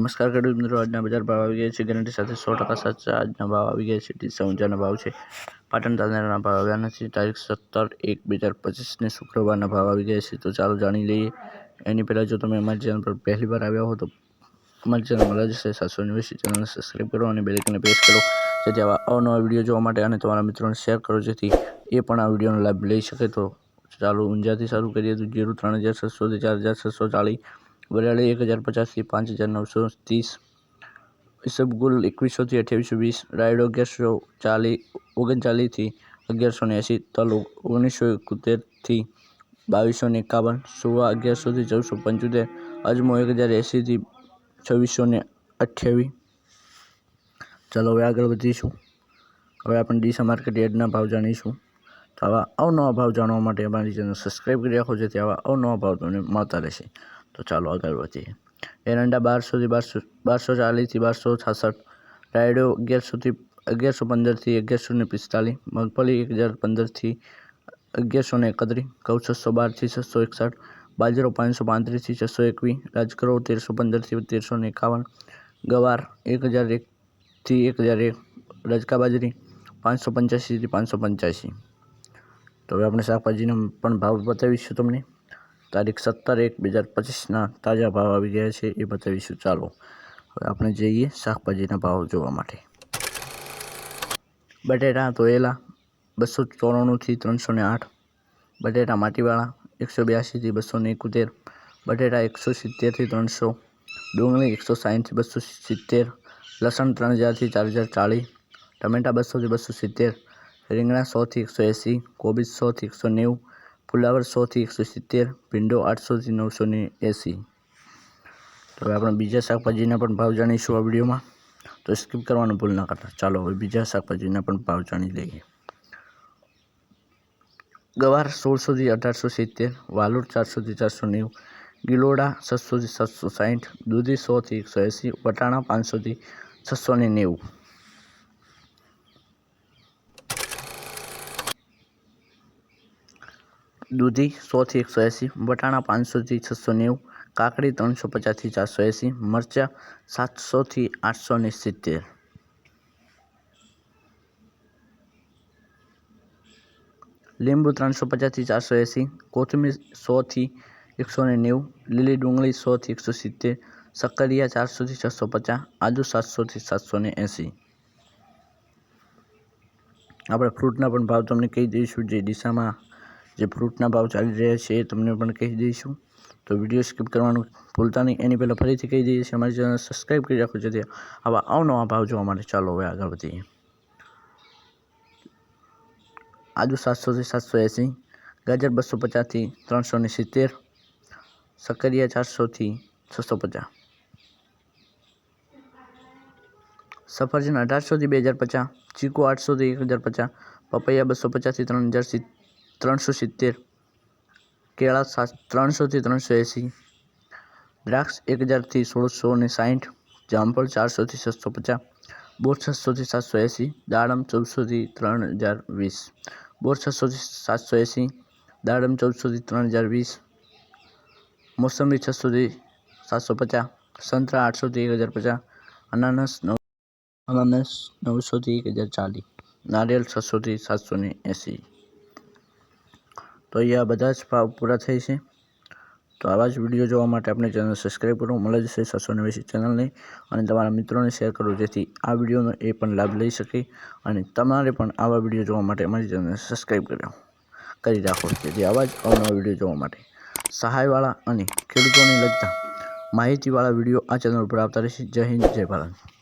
નમસ્કાર ખેડૂત મિત્રો, આજના બજાર ભાવ આવી ગયા છે. ગેરંટી સાથે સો ટકા સાચા આજના ભાવ આવી ગયા છે. ડીસા ઊંચાના ભાવ છે. પાટણ તાંદરાના ભાવ આવ્યા નથી. તારીખ સત્તર એક બે હજાર પચીસને શુક્રવારના ભાવ આવી ગયા છે. તો ચાલો જાણી લઈએ. એની પહેલાં જો તમે અમારી ચેનલ પર પહેલી વાર આવ્યા હો તો અમારી ચેનલ મળે જશે સાતસો નેવ્યાસી ચેનલને સબસ્ક્રાઈબ કરો અને બેલેકને પ્રેસ કરો. જેથી આવા અવનવા વીડિયો જોવા માટે અને તમારા મિત્રોને શેર કરો. જેથી એ પણ આ વિડીયોનો લાભ લઈ શકે. તો ચાલો ઊંઝાથી શરૂ કરીએ. તો જીરું ત્રણ હજાર છસોથી ચાર હજાર છસો ચાલીસ વરિયાળી એક હજાર પચાસથી પાંચ હજાર નવસો ત્રીસ. ઈસબગુલ એકવીસોથી અઠ્યાવીસો વીસ. રાયડો અગિયારસો ચાલીસ ઓગણચાલીસથી અગિયારસો ને એંસી તલ ઓગણીસો એકોતેરથી બાવીસો ને એકાવન. સુવા અગિયારસોથી ચૌદસો પંચોતેર. અજમો એક હજાર એંસીથી છવ્વીસો ને અઠ્યાવીસ ચાલો હવે આગળ વધીશું. હવે આપણે ડીસા માર્કેટ યાર્ડના ભાવ જાણીશું. તો આવા અવનવા ભાવ જાણવા માટે અમારી ચેનલ સબસ્ક્રાઈબ કરી રાખો, જેથી આવા અવનવા ભાવ તમને મળતા રહેશે. તો ચાલો આગળ વધીએ. એરંડા બારસોથી બારસો બારસો ચાલીસથી બારસો છાસઠ રાયડો અગિયારસોથી અગિયારસો પંદરથી અગિયારસો ને પિસ્તાલીસ, મગફળી એક હજાર પંદરથી અગિયારસો ને એકત્રીસ ઘઉં છસો બારથી છસો એકસઠ, બાજરો પાંચસો પાંત્રીસથી છસો એકવીસ રાજકરો તેરસો પંદરથી તેરસો ને એકાવન, ગવાર એક હજાર એકથી એક હજાર એક, રજકા બાજરી પાંચસો પંચ્યાસીથી પાંચસો પંચ્યાસી. તો હવે આપણે શાકભાજીનો પણ ભાવ બતાવીશું તમને. તારીખ સત્તર એક બે હજાર પચીસના તાજા ભાવ આવી ગયા છે એ બતાવીશું. ચાલો, હવે આપણે જઈએ શાકભાજીના ભાવ જોવા માટે. બટેટા, તોયેલા બસો ચોરાણુંથી ત્રણસો ને આઠ. બટેટા માટીવાળા એકસો બ્યાસીથી બસો ને એકોતેર. બટેટા એકસો સિત્તેરથી ત્રણસો. ડુંગળી એકસો સાઠથી બસો સિત્તેર. લસણ ત્રણ હજારથી ચાર હજાર ચાળીસ ટમેટાં બસોથી બસો સિત્તેર. રીંગણા સોથી એકસો એંસી. કોબીજ સોથી એકસો નેવું. ફુલાવર સોથી એકસો સિત્તેર ભીંડો આઠસોથી નવસો ને એંસી. તો હવે આપણે બીજા શાકભાજીના પણ ભાવ જાણીશું આ વિડીયોમાં. તો સ્કીપ કરવાનું ભૂલ ના કરતા. ચાલો હવે બીજા શાકભાજીના પણ ભાવ જાણી લઈએ. ગવાર સોળસોથી અઢારસો સિત્તેર વાલોડ ચારસોથી ચારસો નેવું, ગિલોડા છસોથી સાતસો સાઠ દૂધી સોથી એકસો એંસી, વટાણા પાંચસોથી છસો ને નેવું. દૂધી સોથી એકસો એંસી વટાણા પાંચસોથી છસો નેવું, કાકડી ત્રણસો પચાસથી ચારસો એંસી, મરચાં સાતસોથી આઠસો ને સિત્તેર. લીંબુ ત્રણસો પચાસથી ચારસો એંસી, કોથમીર સોથી એકસો ને નેવું, લીલી ડુંગળી સોથી એકસો સિત્તેર શક્કરિયા ચારસોથી છસો પચાસ, આદુ સાતસોથી સાતસો ને એંસી. આપણે ફ્રૂટના પણ ભાવ તમને કહી દઈશું જે ડીસામાં જે ફ્રૂટના ભાવ ચાલી રહ્યા છે એ તમને પણ કહી દઈશું. તો વીડિયો સ્કીપ કરવાનું ભૂલતા નહીં. એની પહેલાં ફરીથી કહી દઈએ છીએ, અમારી ચેનલ સબસ્ક્રાઈબ કરી રાખો, જેથી આવા અવનવા ભાવ જોવા માટે ચાલો હવે આગળ વધીએ. આદુ સાતસોથી સાતસો એંસી, ગાજર બસો પચાસથી ત્રણસો ને સિત્તેર, સક્કરિયા ચારસોથી છસો પચાસ. સફરજન અઢારસોથી બે હજાર પચાસ, ચીકુ આઠસોથી એક હજાર પચાસ, પપૈયા બસો પચાસથી ત્રણ હજાર ત્રણસો સિત્તેર, કેળા સાત, ત્રણસોથી ત્રણસો એંસી દ્રાક્ષ એક હજારથી સોળસો ને સાઠ જામફળ ચારસોથી છસો પચાસ બોર છસોથી સાતસો એંસી દાડમ ચૌદસોથી ત્રણ હજાર વીસ, બોર છસોથી સાતસો એંસી દાડમ ચૌદસોથી ત્રણ હજાર વીસ, મોસંબી છસોથી સાતસો પચાસ સંતરા આઠસોથી એક હજાર પચાસ, અનાનસ નવ, અનાનસ નવસોથી એક હજાર ચાલીસ નારિયેળ છસોથી સાતસો ને એંસી તો અહીંયા બધા જ ભાવ પૂરા થાય છે. તો આવા જ વીડિયો જોવા માટે આપણે ચેનલ સબસ્ક્રાઈબ કરો મળે જશે સાતસો નેવ્યાસી ચેનલને અને તમારા મિત્રોને શેર કરો જેથી આ વિડીયોનો એ પણ લાભ લઈ શકે અને તમારે પણ આવા વીડિયો જોવા માટે અમારી ચેનલને સબસ્ક્રાઈબ કરો કરી રાખો જેથી આવા જ અવનવા વીડિયો જોવા માટે. સહાયવાળા અને ખેડૂતોને લગતા માહિતીવાળા વીડિયો આ ચેનલ ઉપર આવતા રહેશે. જય હિન્દ, જય ભારત.